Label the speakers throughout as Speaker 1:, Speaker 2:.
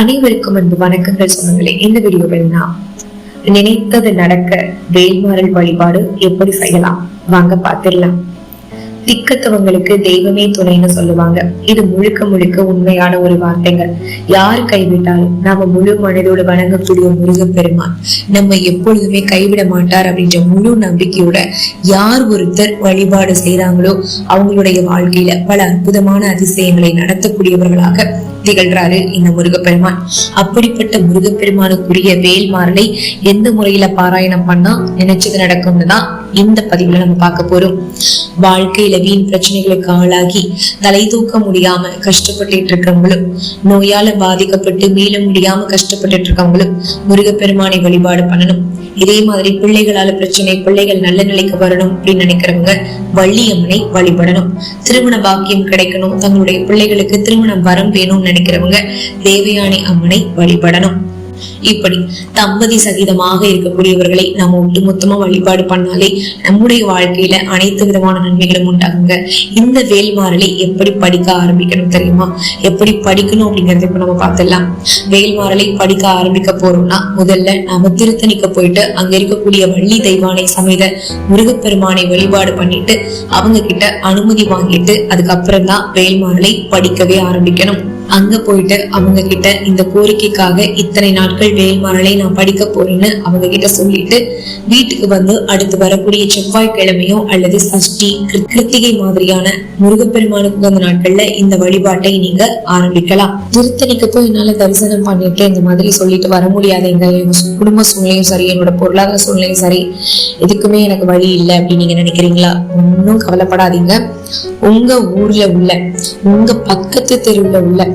Speaker 1: அனைவருக்கும் அன்பு வணக்கங்கள் சொன்னங்களே இந்த வீடியோவில் நான் நினைத்தது நடக்க வேல்மாறல் வழிபாடு எப்படி செய்யலாம்? வாங்க பார்த்திடலாம். திக்கத்தவங்களுக்கு தெய்வமே துணைன்னு சொல்லுவாங்க. இது முழுக்க முழுக்க உண்மையான ஒரு வார்த்தைகள் யார் கைவிட்டாலும் நாம முழு மனதோடு வணங்கக்கூடிய முருகன் பெருமான் நம்ம எப்பொழுதுமே கைவிட மாட்டார் அப்படின்ற முழு நம்பிக்கையோட யார் ஒருத்தர் வழிபாடு செய்யறாங்களோ அவங்களுடைய வாழ்க்கையில பல அற்புதமான அதிசயங்களை நடத்தக்கூடியவர்களாக திகழ்றாரு இந்த முருகப்பெருமான். அப்படிப்பட்ட முருகப்பெருமானுக்குரிய வேல்மாறலை எந்த முறையில பாராயணம் பண்ணா நினைச்சது நடக்கும்னு தான் இந்த பதிவுல நம்ம பார்க்க போறோம். வாழ்க்கையில வீண் பிரச்சனைகளுக்கு ஆளாகி தலை தூக்க முடியாம கஷ்டப்பட்டுட்டு இருக்கவங்களும் நோயால பாதிக்கப்பட்டு மீள முடியாம கஷ்டப்பட்டுட்டு இருக்கவங்களும் முருகப்பெருமானை வழிபாடு பண்ணணும். இதே மாதிரி பிள்ளைகளால பிரச்சனை பிள்ளைகள் நல்ல நிலைக்கு வரணும் அப்படின்னு நினைக்கிறவங்க வள்ளியம்மனை வழிபடணும். திருமண பாக்கியம் கிடைக்கணும். தங்களுடைய பிள்ளைகளுக்கு திருமணம் வரம் வேணும்னு நினைக்கிறவங்க தேவயானி அம்மனை வழிபடணும். இப்படி தம்பதி சகிதமாக இருக்கக்கூடியவர்களை நாம ஒட்டுமொத்தமா வழிபாடு பண்ணாலே நம்முடைய வாழ்க்கையில அனைத்து விதமான நன்மைகளும் உண்டாகுங்க. இந்த வேல்மாறலை எப்படி படிக்க ஆரம்பிக்கணும் தெரியுமா? எப்படி படிக்கணும் அப்படிங்கறத இப்ப நம்ம பார்த்துடலாம். வேல்மாறலை படிக்க ஆரம்பிக்க போறோம்னா முதல்ல நாம திருத்தணிக்கு போயிட்டு அங்க இருக்கக்கூடிய வள்ளி தெய்வானை சமேத முருகப்பெருமானை வழிபாடு பண்ணிட்டு அவங்க கிட்ட அனுமதி வாங்கிட்டு அதுக்கப்புறம் தான் வேல்மாறலை படிக்கவே ஆரம்பிக்கணும். அங்க போயிட்டு அவங்க கிட்ட இந்த கோரிக்கைக்காக இத்தனை நாட்கள் வேல்மாறலை நான் படிக்க போறேன்னு அவங்க கிட்ட சொல்லிட்டு வீட்டுக்கு வந்து அடுத்து வரக்கூடிய செவ்வாய்க்கிழமையோ அல்லது சஷ்டி கிருத்திகை மாதிரியான முருகப்பெருமானுக்கு உகந்த நாட்கள்ல இந்த வழிபாட்டை நீங்க ஆரம்பிக்கலாம். திருத்தணிக்கு போய் என்னால தரிசனம் பண்ணிட்டு இந்த மாதிரி சொல்லிட்டு வர முடியாது. எங்க குடும்ப சூழ்நிலையும் சரி என்னோட பொருளாதார சூழ்நிலையும் சரி எதுக்குமே எனக்கு வழி இல்லை அப்படின்னு நீங்க நினைக்கிறீங்களா? ஒன்றும் கவலைப்படாதீங்க. உங்க ஊர்ல உள்ள உங்க பக்கத்து தெருவுல உள்ள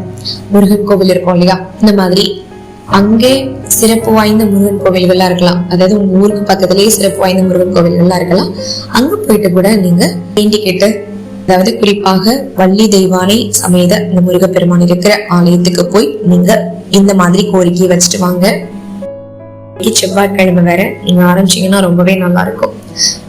Speaker 1: முருகன் கோவில் இருக்கும் இல்லையா? இந்த மாதிரி அங்கே சிறப்பு வாய்ந்த முருகன் கோவில்கள்லாம் இருக்கலாம். அதாவது உங்க ஊருக்கு பக்கத்திலேயே சிறப்பு வாய்ந்த முருகன் கோவில்கள்லாம் இருக்கலாம். அங்க போயிட்டு கூட நீங்க வேண்டிக்கிட்டு அதாவது குறிப்பாக வள்ளி தெய்வானை சமேத இந்த முருகப்பெருமான் இருக்கிற ஆலயத்துக்கு போய் நீங்க இந்த மாதிரி கோரிக்கையை வச்சுட்டு வாங்க. செவ்வாய்க்கிழமை வேற. நீங்க ஆரம்பிச்சீங்கன்னா ரொம்பவே நல்லா இருக்கும்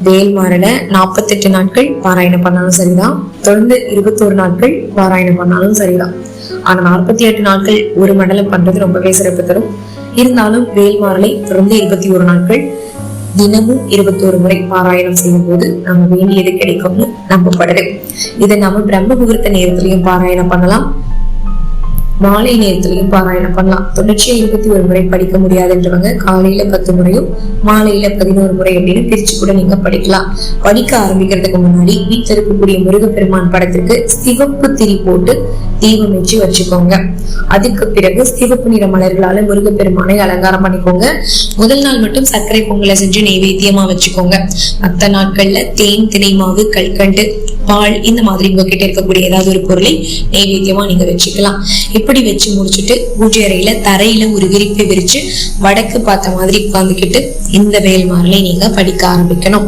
Speaker 1: வேல்மாறல நாற்பத்தெட்டு நாட்கள் பாராயணம் பண்ணாலும் சரிதான். தொடர்ந்து இருபத்தோரு நாட்கள் பாராயணம் பண்ணாலும் சரிதான். ஆனா நாற்பத்தி எட்டு நாட்கள் ஒரு மண்டலம் பண்றது ரொம்பவே சிறப்பு தரும். இருந்தாலும் வேல்மாரலை தொடர்ந்து இருபத்தி ஒரு நாட்கள் தினமும் இருபத்தோரு முறை பாராயணம் செய்யும் போது நம்ம வேண்டியது கிடைக்கும்னு நம்பப்படுது. இதை நம்ம பிரம்ம முகூர்த்த நேரத்திலையும் பாராயணம் பண்ணலாம். மாலை நேரத்திலையும் பாராயணம் பண்ணலாம். தொடர்ச்சியா இருபத்தி ஒரு முறை படிக்க முடியாதுன்றவங்க காலையில பத்து முறையும் மாலையில பதினோரு முறை அப்படின்னு பிரிச்சு கூட நீங்க படிக்கலாம். படிக்க ஆரம்பிக்கிறதுக்கு முன்னாடி வீட்டில் இருக்கக்கூடிய முருகப்பெருமான் படத்திற்கு சிவப்பு திரி போட்டு தீபம் வச்சு வச்சுக்கோங்க. அதுக்கு பிறகு சிவப்பு நிற மலர்களால முருகப்பெருமானை அலங்காரம் பண்ணிக்கோங்க. முதல் நாள் மட்டும் சர்க்கரை பொங்கலை செஞ்சு நெய்வேத்தியமா வச்சுக்கோங்க. மத்த நாட்கள்ல தேன் திணை மாவு கல்கண்டு பால் இந்த மாதிரி உங்ககிட்ட இருக்கக்கூடிய ஏதாவது ஒரு பொருளை நெய்வேத்தியமா நீங்க வச்சுக்கலாம். இப்ப எப்படி வச்சு முடிச்சுட்டு பூஜை அறையில தரையில ஒரு விரிப்பை விரிச்சு வடக்கு பார்த்த மாதிரி உட்காந்துக்கிட்டு இந்த வேல்மாறலை நீங்க படிக்க ஆரம்பிக்கணும்.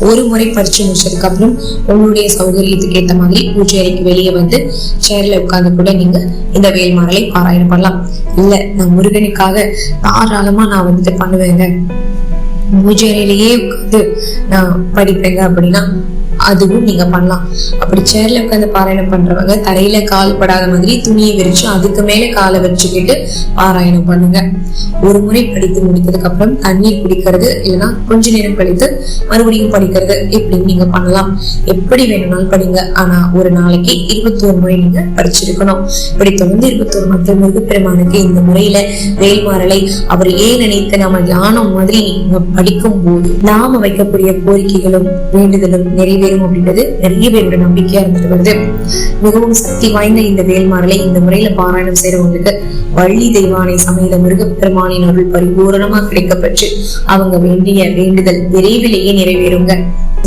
Speaker 1: ஒரு முறை படிச்சு முடிச்சதுக்கு அப்புறம் உங்களுடைய சௌகரியத்துக்கு ஏத்த மாதிரி பூஜை அறைக்கு வெளியே வந்து சேர்ல உட்கார்ந்து கூட நீங்க இந்த வேல்மாரலை பாராயணம் பண்ணலாம். இல்ல நான் முருகனுக்காக தாராளமா நான் வந்துட்டு பண்ணுவேங்க. பூஜை அறையிலேயே உட்காந்து நான் படிப்பேங்க அப்படின்னா அதுவும் நீங்க பண்ணலாம். அப்படி சேர்ல உட்காந்து பாராயணம் பண்றவங்க தரையில கால் படாத மாதிரி துணியை விரிச்சு அதுக்கு மேல காலை வச்சுக்கிட்டு பாராயணம் பண்ணுங்க. ஒரு முறை படித்து முடித்ததுக்கு அப்புறம் தண்ணீர் குடிக்கிறது இல்லைன்னா கொஞ்ச நேரம் கழித்து மறுபடியும் படிக்கிறது இப்படின்னு நீங்க பண்ணலாம். எப்படி வேணும்னாலும் படிங்க. ஆனா ஒரு நாளைக்கு இருபத்தோரு முறை நீங்க படிச்சிருக்கணும். இப்படி தொடர்ந்து இருபத்தோரு மக்கள் முருகப்பெருமானுக்கு இந்த முறையில வேல்மாறலை அவர் ஏன் நினைத்து நம்ம தியானம் மாதிரி படிக்கும் போது நாம வைக்கக்கூடிய கோரிக்கைகளும் வேண்டுதலும் அடையும் அப்படின்றது நிறைய பேரோட நம்பிக்கையா இருந்துட்டு வருது. மிகவும் சக்தி வாய்ந்த இந்த வேல்மாறலை இந்த முறையில பாராயணம் செய்யறவங்களுக்கு வள்ளி தெய்வானை சமேத மிருகப்பெருமானின் அருள் பரிபூரணமா கிடைக்கப்பெற்று அவங்க வேண்டிய வேண்டுதல் விரைவிலேயே நிறைவேறுங்க.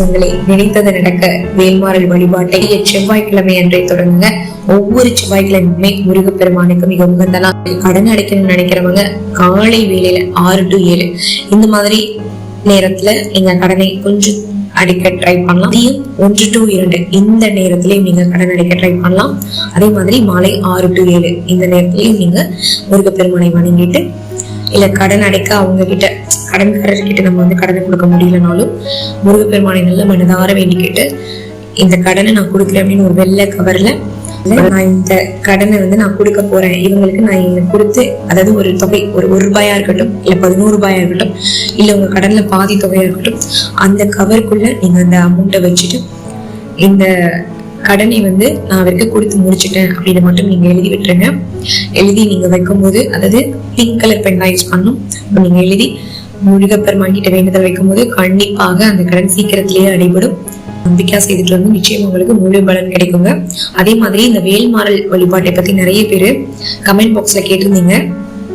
Speaker 1: உங்களை நினைத்தது நடக்க வேல்மாறல் வழிபாட்டை செவ்வாய்க்கிழமை அன்றே தொடங்குங்க. ஒவ்வொரு செவ்வாய்க்கிழமையுமே முருகப்பெருமானுக்கு மிக உகந்தலாம் கடன் அடைக்கணும்னு நினைக்கிறவங்க காலை வேலையில ஆறு டு ஏழு. இந்த மாதிரி நேரத்துல நீங்க கடனை கொஞ்சம் அடிக்க ட்ரை பண்ணலாம். அதையும் ஒன்று டு இரண்டு இந்த நேரத்திலையும் நீங்க கடன் அடைக்க ட்ரை பண்ணலாம். அதே மாதிரி மாலை ஆறு டு ஏழு இந்த நேரத்திலையும் நீங்க முருகப்பெருமானை வணங்கிட்டு இல்ல கடன் அடைக்க அவங்க கிட்ட கடன்காரர்கிட்ட நம்ம வந்து கடனை கொடுக்க முடியலனாலும் முருகப்பெருமானை நல்ல மனதார வேண்டிக்கிட்டு இந்த கடனை நான் கொடுக்கல அப்படின்னு ஒரு வெள்ளை கவர்ல நான் இந்த கடனை வந்து நான் கொடுக்க போறேன். இவங்களுக்கு நான் இங்க கொடுத்து அதாவது ஒரு தொகை ஒரு ஒரு ரூபாயா இருக்கட்டும் இல்ல பதினோரு ரூபாயா இருக்கட்டும் இல்ல உங்க கடன்ல பாதி தொகையா இருக்கட்டும் அந்த கவருக்குள்ள நீங்க அந்த அமௌண்ட்டை வச்சுட்டு இந்த கடனை வந்து நான் அவருக்கு கொடுத்து முடிச்சுட்டேன் அப்படின்னு மட்டும் நீங்க எழுதி விட்டுருங்க. எழுதி நீங்க வைக்கும்போது அதாவது பிங்க் கலர் பென் தான் யூஸ் பண்ணும் நீங்க எழுதி முருகப்பெருமான் கிட்ட வேண்டுதல் வைக்கும்போது கண்டிப்பாக அந்த கடன் சீக்கிரத்திலேயே அடைபடும். நம்பிக்கையா செய்துட்டு வந்து நிச்சயம் உங்களுக்கு முழு பலன் கிடைக்குங்க. அதே மாதிரி இந்த வேல்மாறல் வழிபாட்டை பத்தி நிறைய பேரு கமெண்ட் பாக்ஸ்ல கேட்டிருந்தீங்க.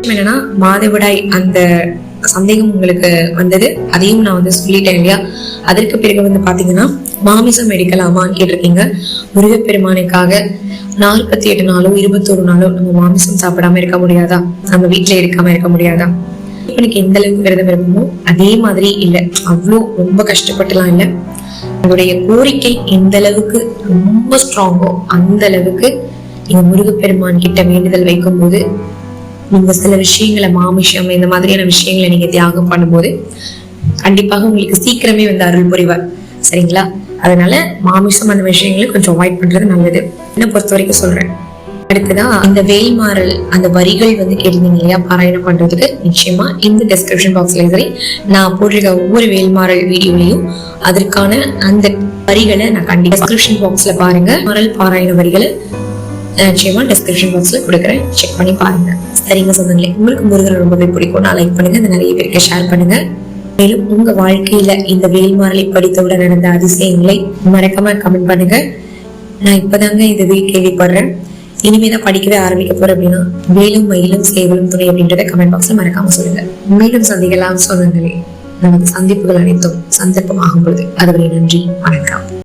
Speaker 1: என்னன்னா மாதவிடாய் அந்த சந்தேகம் உங்களுக்கு வந்தது. அதையும் நான் வந்து சொல்லிட்டேன் இல்லையா? அதற்கு பிறகு வந்து பாத்தீங்கன்னா மாமிசம் எடுக்கலாமான்னு கேட்டிருக்கீங்க. முருகப்பெருமானுக்காக நாற்பத்தி எட்டு நாளோ இருபத்தோரு நாளோ நம்ம மாமிசம் சாப்பிடாம இருக்க முடியாதா? நம்ம வீட்டுல எடுக்காம இருக்க முடியாதா? எனக்கு எந்த அளவுக்கு விரதம் இருக்குமோ அதே மாதிரி இல்ல. அவ்வளோ ரொம்ப கஷ்டப்பட்டுலாம் இல்ல. உங்களுடைய கோரிக்கை எந்த அளவுக்கு ரொம்ப ஸ்ட்ராங்கோ அந்த அளவுக்கு நீங்க முருகப்பெருமான் கிட்ட வேண்டுதல் வைக்கும்போது நீங்க சில விஷயங்களை மாமிஷம் இந்த மாதிரியான விஷயங்களை நீங்க தியாகம் பண்ணும்போது கண்டிப்பாக உங்களுக்கு சீக்கிரமே வந்து அருள் புரிவார். சரிங்களா? அதனால மாமிசம் அந்த விஷயங்களை கொஞ்சம் அவாய்ட் பண்றது நல்லது. என்ன பொறுத்த வரைக்கும் சொல்றேன். அடுத்ததான் இந்த வேல்மாறல் அந்த வரிகள் வந்து கேட்டீங்க இல்லையா? பாராயணம் பண்றதுக்கு நிச்சயமா இந்த டிஸ்கிரிப்ஷன் பாக்ஸ்ல சரி நான் போட்டிருக்க ஒவ்வொரு வேல்மாறல் வீடியோலையும் அதற்கான அந்த வரிகளை நான் கண்டிப்பா டிஸ்கிரிப்ஷன் பாக்ஸ்ல பாருங்க. மரல் பாராயண வரிகளை நிச்சயமா டிஸ்கிரிப்ஷன் பாக்ஸ்ல கொடுக்குறேன். செக் பண்ணி பாருங்க. சரிங்க சொந்தங்களே உங்களுக்கு முருகன் ரொம்பவே பிடிக்கும். நான் லைக் பண்ணுங்க. இந்த நிறைய பேருக்கு ஷேர் பண்ணுங்க. மேலும் உங்க வாழ்க்கையில இந்த வேல்மாறலை படித்தவுடன் நடந்த அதிசயங்களை மறக்காம கமெண்ட் பண்ணுங்க. நான் இப்பதாங்க இந்த வீ கேள்விப்படுறேன். இனிமே நான் படிக்கவே ஆரம்பிக்க போறேன் அப்படின்னா வேலும் மயிலும் சேவலும் துணை அப்படின்றத கமெண்ட் பாக்ஸ்ல மறக்காம சொல்லுங்க. மீண்டும் சந்திக்கலாம். சொந்தங்களே நமது சந்திப்புகள் அனைத்தும் சந்தர்ப்பமாகும் பொழுது. அதுவரை நன்றி வணக்கம்.